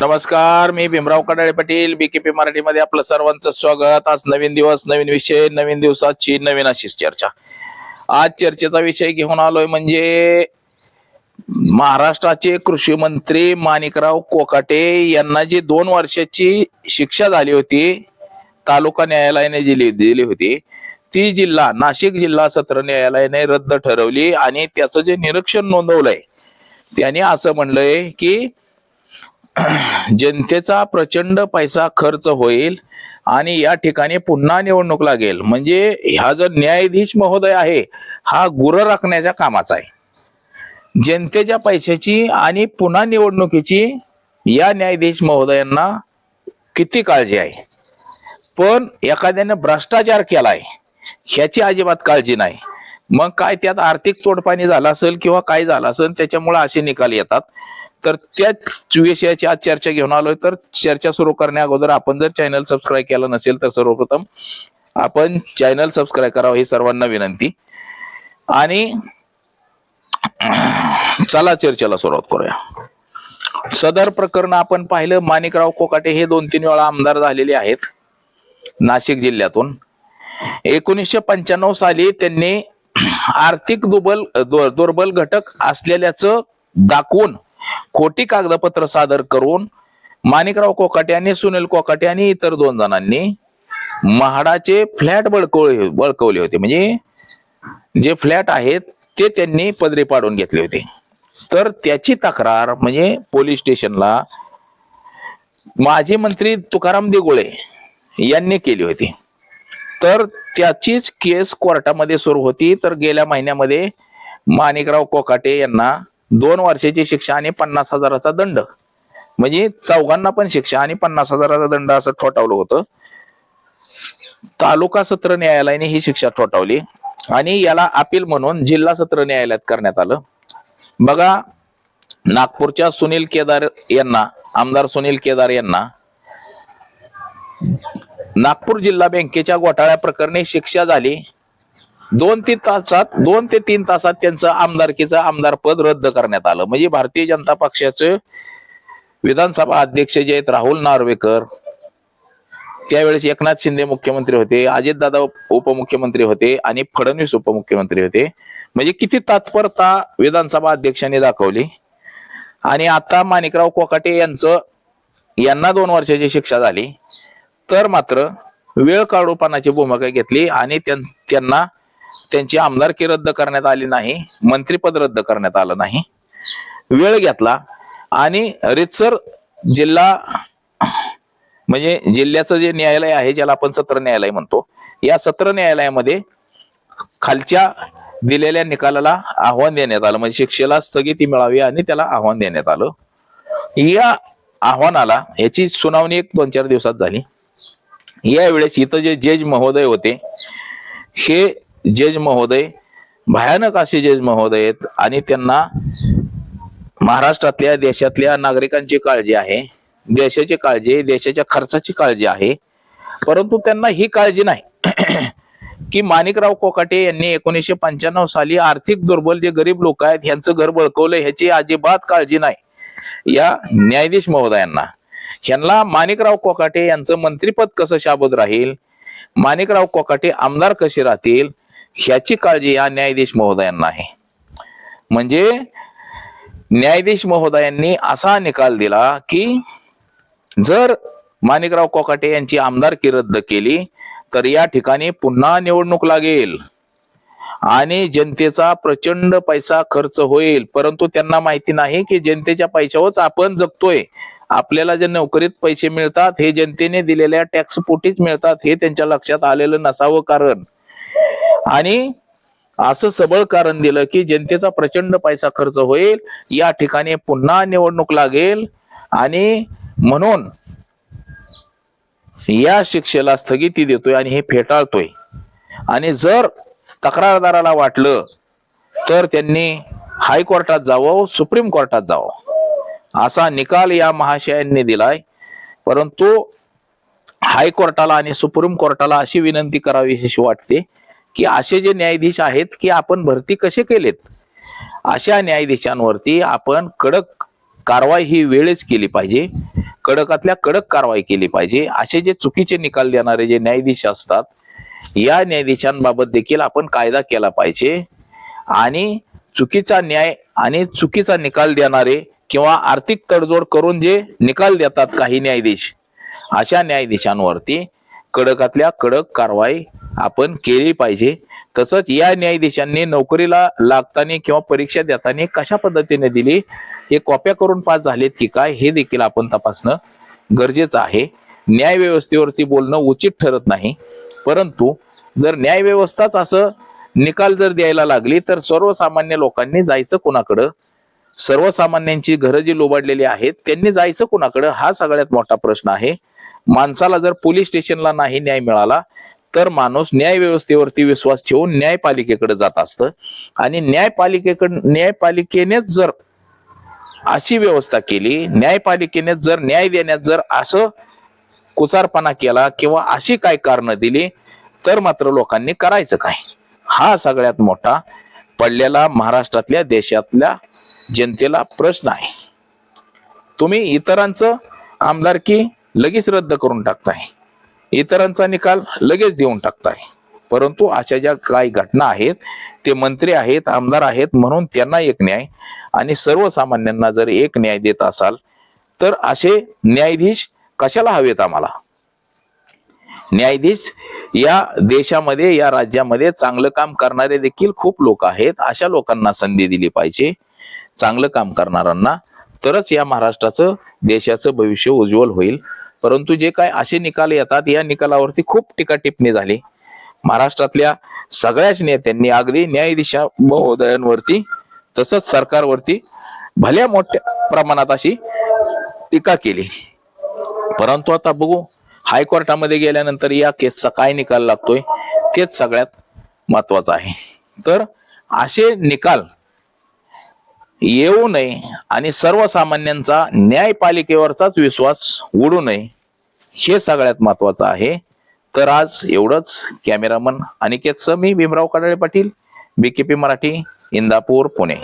नमस्कार मी भीमराव कडाळे पाटील बीकेपी मराठीमध्ये आपलं सर्वांचं स्वागत. आज नवीन दिवस नवीन विषय नवीन दिवसाची नवीन अशीच चर्चा. आज चर्चेचा विषय घेऊन आलोय म्हणजे महाराष्ट्राचे कृषी मंत्री माणिकराव कोकाटे यांना जी दोन वर्षाची शिक्षा झाली होती तालुका न्यायालयाने जी दिली होती ती जिल्हा नाशिक जिल्हा सत्र न्यायालयाने रद्द ठरवली आणि त्याचं जे निरीक्षण नोंदवलंय त्याने असं म्हणलंय की जनतेचा प्रचंड पैसा खर्च होईल आणि या ठिकाणी पुन्हा निवडणूक लागेल. म्हणजे ह्या जो न्यायाधीश महोदय आहे हा गुर राखण्याच्या कामाचा आहे. जनतेच्या पैशाची आणि पुन्हा निवडणुकीची या न्यायाधीश महोदयांना किती काळजी आहे? पण एखाद्याने भ्रष्टाचार केलाय ह्याची अजिबात काळजी नाही. मग काय त्यात आर्थिक तोडपाणी झालं असेल किंवा काय झालं असेल त्याच्यामुळे असे निकाल येतात. तर त्याच विषयाची आज चर्चा घेऊन आलोय. तर चर्चा सुरू करण्या अगोदर आपण जर चॅनल सबस्क्राईब केलं नसेल तर सर्वप्रथम आपण चॅनल सबस्क्राईब करावं ही सर्वांना विनंती. आणि चला चर्चेला सुरुवात करूया. सदर प्रकरण आपण पाहिलं. माणिकराव कोकाटे हे दोन तीन वेळा आमदार झालेले आहेत. नाशिक जिल्ह्यातून. एकोणीसशे पंच्याण्णव साली त्यांनी आर्थिक दुर्बल दु- दुर्बल घटक असलेल्याचं दाखवून खोटी कागदपत्र सादर करून माणिकराव कोकाटे आणि सुनील कोकाटे आणि इतर दोन जणांनी म्हाडाचे फ्लॅट बळकवले बळकवले होते. म्हणजे जे फ्लॅट आहेत ते त्यांनी पदरी पाडून घेतले होते. तर त्याची तक्रार म्हणजे पोलीस स्टेशनला माजी मंत्री तुकाराम देगुळे यांनी केली होती. तर त्याचीच केस कोर्टामध्ये सुरू होती. तर गेल्या महिन्यामध्ये माणिकराव कोकाटे यांना दोन वर्षाची शिक्षा आणि पन्नास हजाराचा दंड. म्हणजे चौघांना पण शिक्षा आणि पन्नास हजाराचा दंड असं ठोठावलं होतं. तालुका सत्र न्यायालयाने ही शिक्षा ठोठावली. आणि याला अपील म्हणून जिल्हा सत्र न्यायालयात करण्यात आलं. बघा नागपूरच्या सुनील केदार यांना आमदार सुनील केदार यांना नागपूर जिल्हा बँकेच्या घोटाळ्या प्रकरणी शिक्षा झाली. दोन तीन तासात दोन ते तीन तासात त्यांचं आमदारकीचं आमदार पद रद्द करण्यात आलं. म्हणजे भारतीय जनता पक्षाचे विधानसभा अध्यक्ष जे आहेत राहुल नार्वेकर त्यावेळेस एकनाथ शिंदे मुख्यमंत्री होते अजितदादा उपमुख्यमंत्री होते आणि फडणवीस उपमुख्यमंत्री होते. म्हणजे किती तात्परता विधानसभा अध्यक्षांनी दाखवली. आणि आता माणिकराव कोकाटे यांचं यांना दोन वर्षाची शिक्षा झाली. तर मात्र वेळ काढूपणाची भूमिका घेतली आणि त्यां- त्यांना त्यांची आमदारकी रद्द करण्यात आली नाही मंत्रीपद रद्द करण्यात आलं नाही. वेळ घेतला आणि रितसर जिल्हा म्हणजे जिल्ह्याचं जे न्यायालय आहे ज्याला आपण सत्र न्यायालय म्हणतो या सत्र न्यायालयामध्ये खालच्या दिलेल्या निकालाला आव्हान देण्यात आलं. म्हणजे शिक्षेला स्थगिती मिळावी आणि त्याला आव्हान देण्यात आलं. या आव्हानाला याची सुनावणी एक दोन चार दिवसात झाली. यावेळेस इथं जे जज महोदय होते हे जज महोदय भयानक असे जज महोदय आहेत आणि त्यांना महाराष्ट्रातल्या देशातल्या नागरिकांची काळजी आहे देशाची काळजी देशाच्या खर्चाची काळजी आहे. परंतु त्यांना ही काळजी नाही. की माणिकराव कोकाटे यांनी एकोणीसशे पंच्याण्णव साली आर्थिक दुर्बल जे गरीब लोक आहेत ह्यांचं घर बळकवलं ह्याची अजिबात काळजी नाही. या न्यायाधीश महोदयांना ह्यांना माणिकराव कोकाटे यांचं मंत्रीपद कसं शाबूत राहील? माणिकराव कोकाटे आमदार कसे राहतील? ह्याची काळजी या न्यायाधीश महोदयांना आहे. म्हणजे न्यायाधीश महोदयांनी असा निकाल दिला की जर माणिकराव कोकाटे यांची आमदारकी रद्द केली तर या ठिकाणी पुन्हा निवडणूक लागेल. आणि जनतेचा प्रचंड पैसा खर्च होईल. परंतु त्यांना माहिती नाही की जनतेच्या पैशावरच आपण जगतोय. आपल्याला जे नोकरीत पैसे मिळतात हे जनतेने दिलेल्या टॅक्स पोटीच मिळतात हे त्यांच्या लक्षात आलेलं नसावं कारण. आणि असं सबळ कारण दिलं की जनतेचा प्रचंड पैसा खर्च होईल. या ठिकाणी पुन्हा निवडणूक लागेल. आणि म्हणून या शिक्षेला स्थगिती देतोय आणि हे फेटाळतोय. आणि जर तक्रारदाराला वाटलं तर त्यांनी हायकोर्टात जावं सुप्रीम कोर्टात जावं. असा निकाल या महाशयांनी दिलाय. परंतु हायकोर्टाला आणि सुप्रीम कोर्टाला अशी विनंती करावी अशी वाटते की असे जे न्यायाधीश आहेत की आपण भरती कसे केलेत? अशा न्यायाधीशांवरती आपण कडक कारवाई ही वेळेच केली पाहिजे. कडकातल्या कडक कारवाई केली पाहिजे. असे जे चुकीचे निकाल देणारे जे न्यायाधीश असतात या न्यायाधीशांबाबत देखील आपण कायदा केला पाहिजे. आणि चुकीचा न्याय आणि चुकीचा निकाल देणारे किंवा आर्थिक तडजोड करून जे निकाल देतात काही न्यायाधीश अशा न्यायाधीशांवरती कडकातल्या कडक कारवाई आपण केली पाहिजे. तसंच या न्यायाधीशांनी नोकरीला लागताना किंवा परीक्षा देताना कशा पद्धतीने दिली हे कॉप्या करून पास झालेत की काय हे देखील आपण तपासणं गरजेचं आहे. न्याय व्यवस्थेवरती बोलणं उचित ठरत नाही. परंतु जर न्याय व्यवस्थाच असं निकाल जर द्यायला लागली तर सर्वसामान्य लोकांनी जायचं कोणाकडं? सर्वसामान्यांची घरं जी लोबाडलेली आहेत त्यांनी जायचं कोणाकडं? हा सगळ्यात मोठा प्रश्न आहे. माणसाला जर पोलीस स्टेशनला नाही न्याय मिळाला तर माणूस न्याय व्यवस्थेवरती विश्वास ठेवून न्यायपालिकेकडे जात असतं. आणि न्यायपालिकेकडे न्यायपालिकेनेच जर अशी व्यवस्था केली न्यायपालिकेने जर न्याय देण्यात जर असं कुचारपणा केला किंवा अशी काय कारण दिली तर मात्र लोकांनी करायचं काय? हा सगळ्यात मोठा पडलेला महाराष्ट्रातल्या देशातल्या जनतेला प्रश्न आहे. तुम्ही इतरांचं आमदारकी लगेच रद्द करून टाकताय? इतरांचा निकाल लगेच देऊन टाकताय? परंतु अशा ज्या काही घटना आहेत ते मंत्री आहेत आमदार आहेत म्हणून त्यांना एक न्याय आणि सर्वसामान्यांना जर एक न्याय देत असाल तर असे न्यायाधीश कशाला हवेत आम्हाला? न्यायाधीश या देशामध्ये या राज्यामध्ये चांगलं काम करणारे देखील खूप लोक आहेत. अशा लोकांना संधी दिली पाहिजे. चांगलं काम करणाऱ्यांना. तरच या महाराष्ट्राचं देशाचं भविष्य उज्ज्वल होईल. परंतु जे काय असे निकाल येतात या निकालावरती खूप टीका टिप्पणी झाली. महाराष्ट्रातल्या सगळ्याच नेत्यांनी अगदी न्यायाधीशा महोदयांवरती तसंच सरकारवरती भल्या मोठ्या प्रमाणात अशी टीका केली. परंतु आता बघू हायकोर्टामध्ये गेल्यानंतर या केसचा काय निकाल लागतोय तेच सगळ्यात महत्वाचं आहे. तर असे निकाल येऊ नये आणि सर्वसामान्यांचा न्यायपालिकेवरचाच विश्वास उडू नये हे सगळ्यात महत्वाचं आहे. तर आज एवढंच. कॅमेरामन अनिकेतचं मी भीमराव कडाळे पाटील बीकेपी मराठी इंदापूर पुणे.